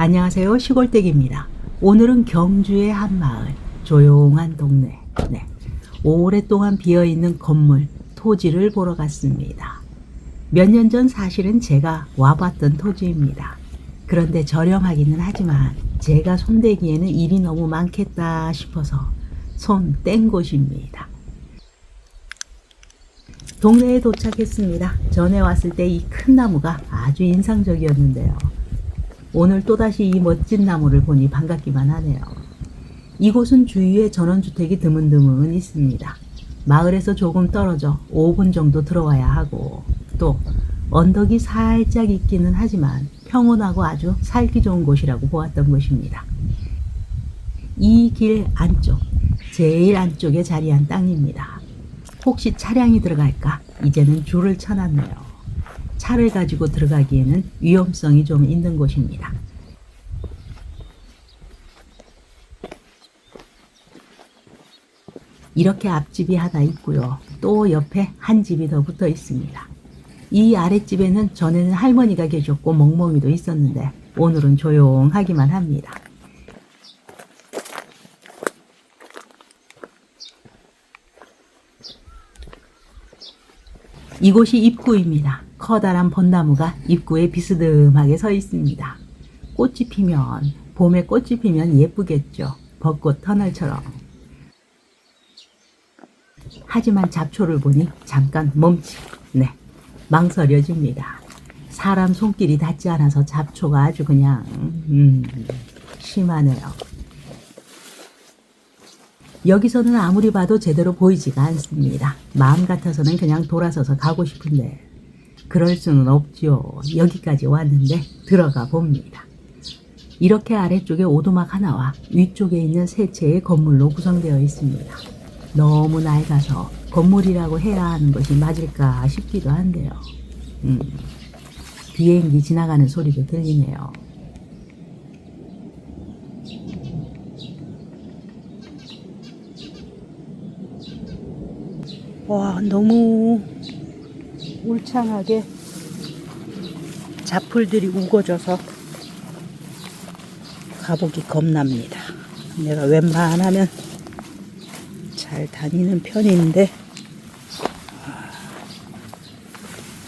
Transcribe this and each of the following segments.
안녕하세요. 시골댁입니다. 오늘은 경주의 한 마을, 조용한 동네. 네. 오랫동안 비어있는 건물, 토지를 보러 갔습니다. 몇 년 전 사실은 제가 와봤던 토지입니다. 그런데 저렴하기는 하지만 제가 손대기에는 일이 너무 많겠다 싶어서 손 뗀 곳입니다. 동네에 도착했습니다. 전에 왔을 때 이 큰 나무가 아주 인상적이었는데요. 오늘 또다시 이 멋진 나무를 보니 반갑기만 하네요. 이곳은 주위에 전원주택이 드문드문 있습니다. 마을에서 조금 떨어져 5분 정도 들어와야 하고 또 언덕이 살짝 있기는 하지만 평온하고 아주 살기 좋은 곳이라고 보았던 곳입니다. 이 길 안쪽, 제일 안쪽에 자리한 땅입니다. 혹시 차량이 들어갈까? 이제는 줄을 쳐놨네요. 차를 가지고 들어가기에는 위험성이 좀 있는 곳입니다. 이렇게 앞집이 하나 있고요. 또 옆에 한 집이 더 붙어 있습니다. 이 아랫집에는 전에는 할머니가 계셨고 멍멍이도 있었는데 오늘은 조용하기만 합니다. 이곳이 입구입니다. 커다란 벚나무가 입구에 비스듬하게 서 있습니다. 꽃이 피면, 봄에 꽃이 피면 예쁘겠죠. 벚꽃 터널처럼. 하지만 잡초를 보니 잠깐 멈치, 네, 망설여집니다. 사람 손길이 닿지 않아서 잡초가 아주 그냥, 음, 심하네요. 여기서는 아무리 봐도 제대로 보이지가 않습니다. 마음 같아서는 그냥 돌아서서 가고 싶은데 그럴 수는 없죠. 여기까지 왔는데 들어가 봅니다. 이렇게 아래쪽에 오두막 하나와 위쪽에 있는 세 채의 건물로 구성되어 있습니다. 너무 낡아서 건물이라고 해야 하는 것이 맞을까 싶기도 한데요. 음, 비행기 지나가는 소리도 들리네요. 와, 너무 울창하게 잡풀들이 우거져서 가보기 겁납니다. 내가 웬만하면 잘 다니는 편인데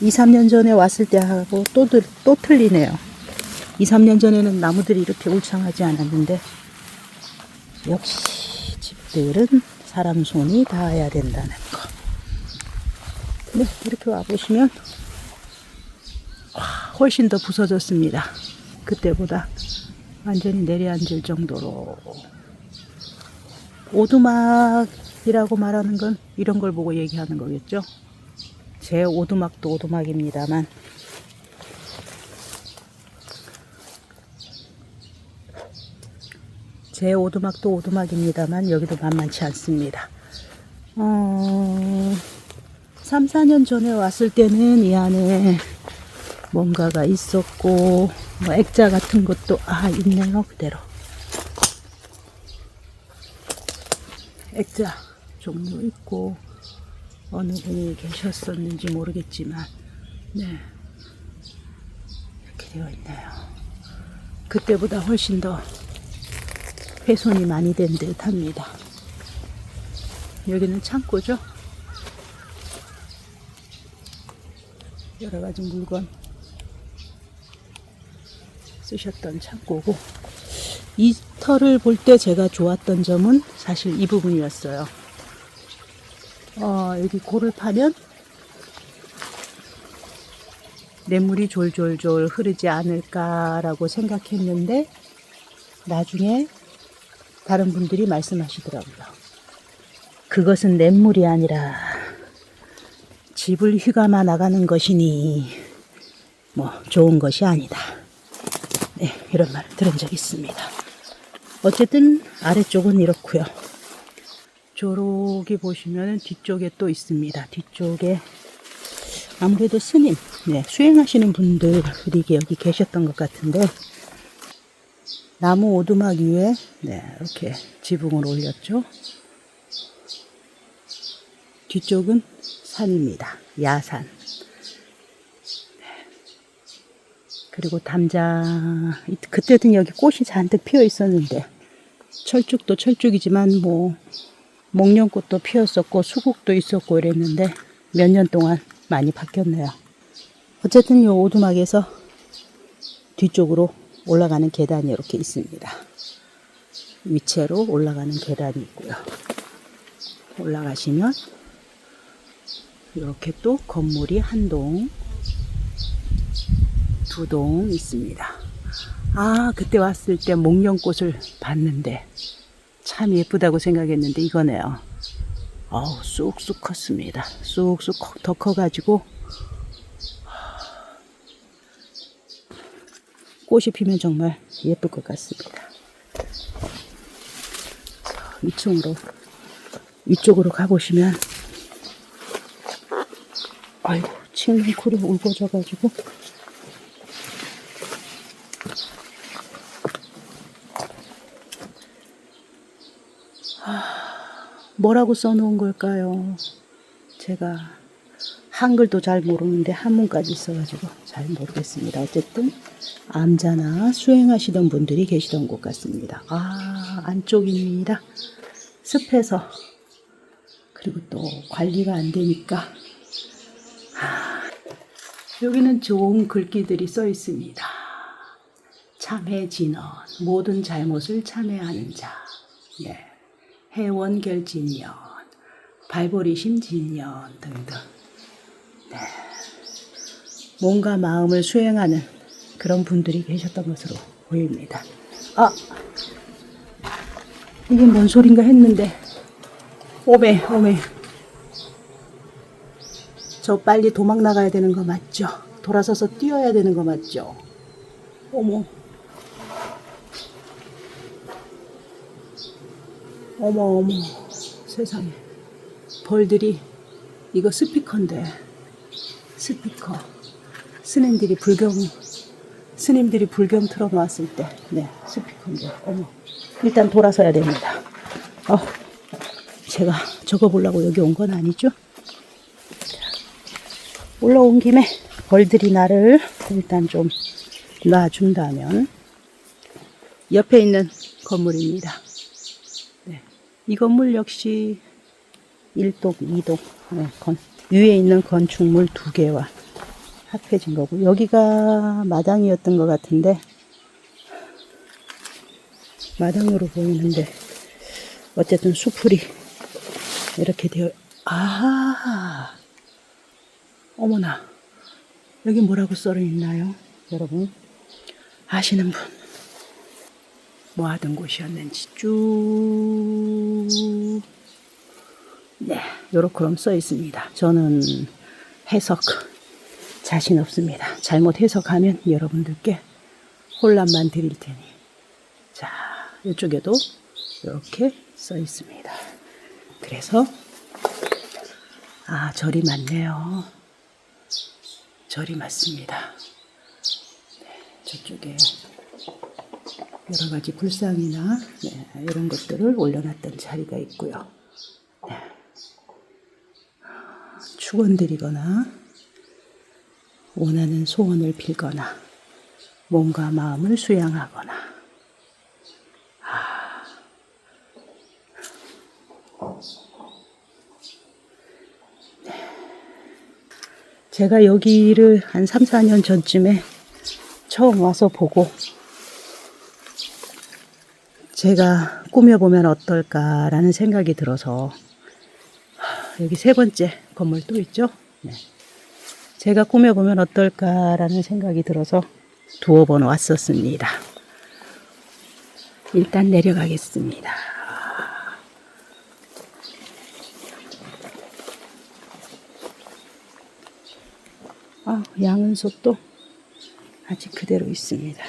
2, 3년 전에 왔을 때 하고 또, 들- 또 틀리네요. 2, 3년 전에는 나무들이 이렇게 울창하지 않았는데 역시 집들은 사람 손이 닿아야 된다는 거. 네, 이렇게 와보시면 와, 훨씬 더 부서졌습니다. 그때보다 완전히 내려앉을 정도로 오두막이라고 말하는 건 이런 걸 보고 얘기하는 거겠죠. 제 오두막도 오두막입니다만 제 오두막도 오두막입니다만 여기도 만만치 않습니다. 어, 3, 4년 전에 왔을 때는 이 안에 뭔가가 있었고, 뭐 액자 같은 것도, 아, 있네요, 그대로. 액자 종류 있고, 어느 분이 계셨었는지 모르겠지만, 네. 이렇게 되어 있네요. 그때보다 훨씬 더 훼손이 많이 된 듯 합니다. 여기는 창고죠? 여러 가지 물건 쓰셨던 창고고 이 터를 볼 때 제가 좋았던 점은 사실 이 부분이었어요. 어, 여기 골을 파면 냇물이 졸졸졸 흐르지 않을까라고 생각했는데 나중에 다른 분들이 말씀하시더라고요. 그것은 냇물이 아니라 집을 휴가만 나가는 것이니 뭐 좋은 것이 아니다. 네, 이런 말을 들은 적이 있습니다. 어쨌든 아래쪽은 이렇고요. 저기 보시면 뒤쪽에 또 있습니다. 뒤쪽에 아무래도 스님, 네, 수행하시는 분들이 여기 계셨던 것 같은데 나무 오두막 위에 네, 이렇게 지붕을 올렸죠. 뒤쪽은 산입니다. 야산. 그리고 담자 이- 그때는 여기 꽃이 잔뜩 피어 있었는데 철쭉도 철쭉이지만 뭐 목련꽃도 피었었고 수국도 있었고 이랬는데 몇 년 동안 많이 바뀌었네요. 어쨌든 이 오두막에서 뒤쪽으로 올라가는 계단이 이렇게 있습니다. 위체로 올라가는 계단이 있고요. 올라가시면 이렇게 또 건물이 한 동, 두 동 있습니다. 아, 그때 왔을 때 목련꽃을 봤는데 참 예쁘다고 생각했는데 이거네요. 어우, 쑥쑥 컸습니다. 쑥쑥 커- 더 커가지고 꽃이 피면 정말 예쁠 것 같습니다. 자, 위층으로 위쪽으로 가보시면 아이고 칡뭉쿨이 울거져가지고 아, 뭐라고 써놓은 걸까요? 제가 한글도 잘 모르는데 한문까지 있어가지고 잘 모르겠습니다. 어쨌든 암자나 수행하시던 분들이 계시던 곳 같습니다. 아 안쪽입니다. 습해서 그리고 또 관리가 안 되니까 아, 여기는 좋은 글귀들이 써 있습니다. 참회 진언 모든 잘못을 참회하는 자. 네. 해원결 진년, 발버리심 진년 등등. 네. 몸과 마음을 수행하는 그런 분들이 계셨던 것으로 보입니다. 아, 이게 뭔 소린가 했는데, 오메, 오메. 저 빨리 도망 나가야 되는 거 맞죠? 돌아서서 뛰어야 되는 거 맞죠? 어머. 어머 어머. 세상에. 벌들이 이거 스피커인데. 스피커. 스님들이 불경 스님들이 불경 틀어놓았을 때 네 스피커인데. 어머. 일단 돌아서야 됩니다. 어 제가 적어보려고 여기 온 건 아니죠? 자, 올라온 김에 벌들이 나를 일단 좀 놔준다면 옆에 있는 건물입니다. 이 건물 역시 1독, 2독, 네, 건, 위에 있는 건축물 두 개와 합해진 거고, 여기가 마당이었던 것 같은데, 마당으로 보이는데, 어쨌든 수풀이 이렇게 되어, 아, 어머나, 여기 뭐라고 써 있나요? 여러분, 아시는 분? 뭐 하던 곳이었는지 쭉, 네, 요렇게 써 있습니다. 저는 해석 자신 없습니다. 잘못 해석하면 여러분들께 혼란만 드릴 테니. 자, 이쪽에도 이렇게 써 있습니다. 그래서, 아, 절이 맞네요. 절이 맞습니다. 네, 저쪽에 여러 가지 불상이나 네, 이런 것들을 올려놨던 자리가 있고요. 네. 축원드리거나 원하는 소원을 빌거나 몸과 마음을 수양하거나 아. 제가 여기를 한 3, 4년 전쯤에 처음 와서 보고 제가 꾸며보면 어떨까라는 생각이 들어서 하, 여기 세 번째 건물 또 있죠? 네. 제가 꾸며보면 어떨까라는 생각이 들어서 두어 번 왔었습니다. 일단 내려가겠습니다. 아, 양은석도 아직 그대로 있습니다.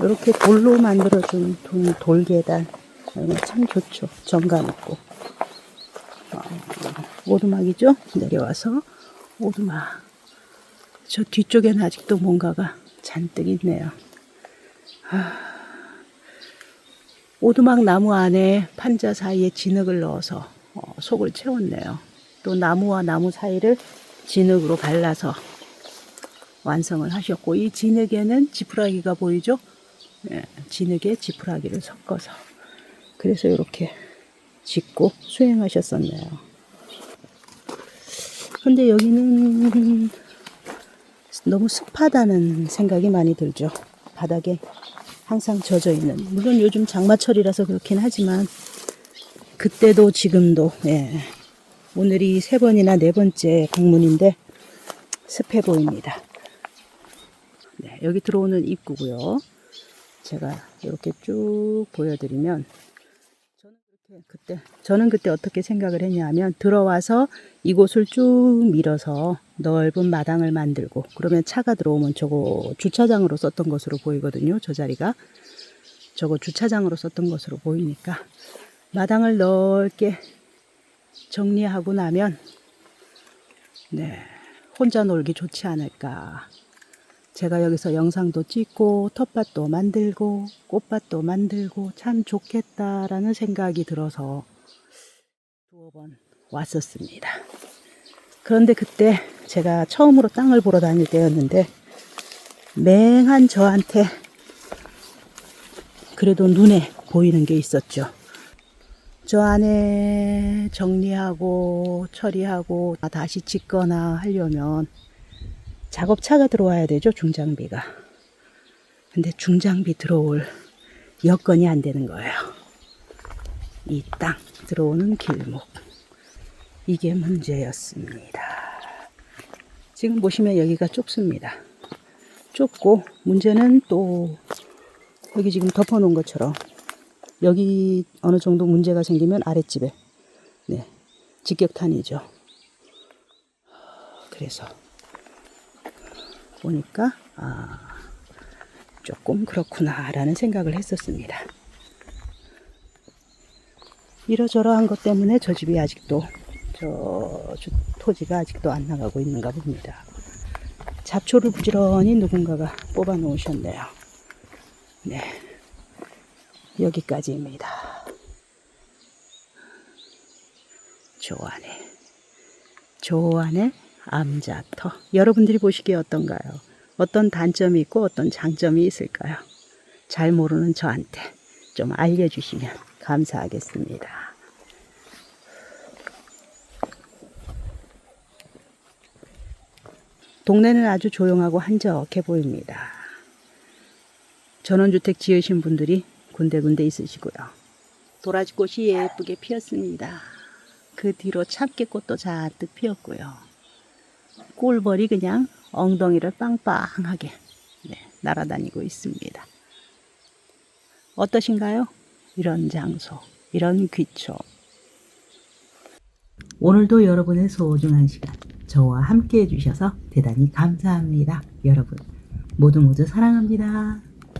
이렇게 돌로 만들어준 돌, 돌계단 참 좋죠. 정감 있고 어, 오두막이죠. 내려와서 오두막 저 뒤쪽에는 아직도 뭔가가 잔뜩 있네요. 아, 오두막 나무 안에 판자 사이에 진흙을 넣어서 어, 속을 채웠네요. 또 나무와 나무 사이를 진흙으로 갈라서 완성을 하셨고 이 진흙에는 지푸라기가 보이죠? 예, 진흙에 지푸라기를 섞어서 그래서 이렇게 짓고 수행하셨었네요. 근데 여기는 너무 습하다는 생각이 많이 들죠. 바닥에 항상 젖어 있는. 물론 요즘 장마철이라서 그렇긴 하지만 그때도 지금도 예. 오늘이 세 번이나 네 번째 방문인데 습해 보입니다. 네, 여기 들어오는 입구고요. 제가 이렇게 쭉 보여드리면 그렇게 그때 저는 그때 어떻게 생각을 했냐면 들어와서 이곳을 쭉 밀어서 넓은 마당을 만들고 그러면 차가 들어오면 저거 주차장으로 썼던 것으로 보이거든요. 저 자리가 저거 주차장으로 썼던 것으로 보이니까 마당을 넓게 정리하고 나면 네 혼자 놀기 좋지 않을까. 제가 여기서 영상도 찍고 텃밭도 만들고 꽃밭도 만들고 참 좋겠다라는 생각이 들어서 두어 번 왔었습니다. 그런데 그때 제가 처음으로 땅을 보러 다닐 때였는데 맹한 저한테 그래도 눈에 보이는 게 있었죠. 저 안에 정리하고 처리하고 다시 짓거나 하려면 작업차가 들어와야 되죠, 중장비가. 근데 중장비 들어올 여건이 안 되는 거예요. 이 땅 들어오는 길목. 이게 문제였습니다. 지금 보시면 여기가 좁습니다. 좁고 문제는 또 여기 지금 덮어놓은 것처럼 여기 어느 정도 문제가 생기면 아랫집에 네 직격탄이죠. 그래서 보니까 아 조금 그렇구나라는 생각을 했었습니다. 이러저러한 것 때문에 저 집이 아직도 저 주- 토지가 아직도 안 나가고 있는가 봅니다. 잡초를 부지런히 누군가가 뽑아 놓으셨네요. 네. 여기까지입니다. 조안의 조안의 암자터. 여러분들이 보시기에 어떤가요? 어떤 단점이 있고 어떤 장점이 있을까요? 잘 모르는 저한테 좀 알려주시면 감사하겠습니다. 동네는 아주 조용하고 한적해 보입니다. 전원주택 지으신 분들이 군데군데 있으시고요. 도라지꽃이 예쁘게 피었습니다. 그 뒤로 참깨꽃도 잔뜩 피었고요. 꿀벌이 그냥 엉덩이를 빵빵하게 네, 날아다니고 있습니다. 어떠신가요? 이런 장소, 이런 귀초. 오늘도 여러분의 소중한 시간 저와 함께 해주셔서 대단히 감사합니다. 여러분 모두 모두 사랑합니다.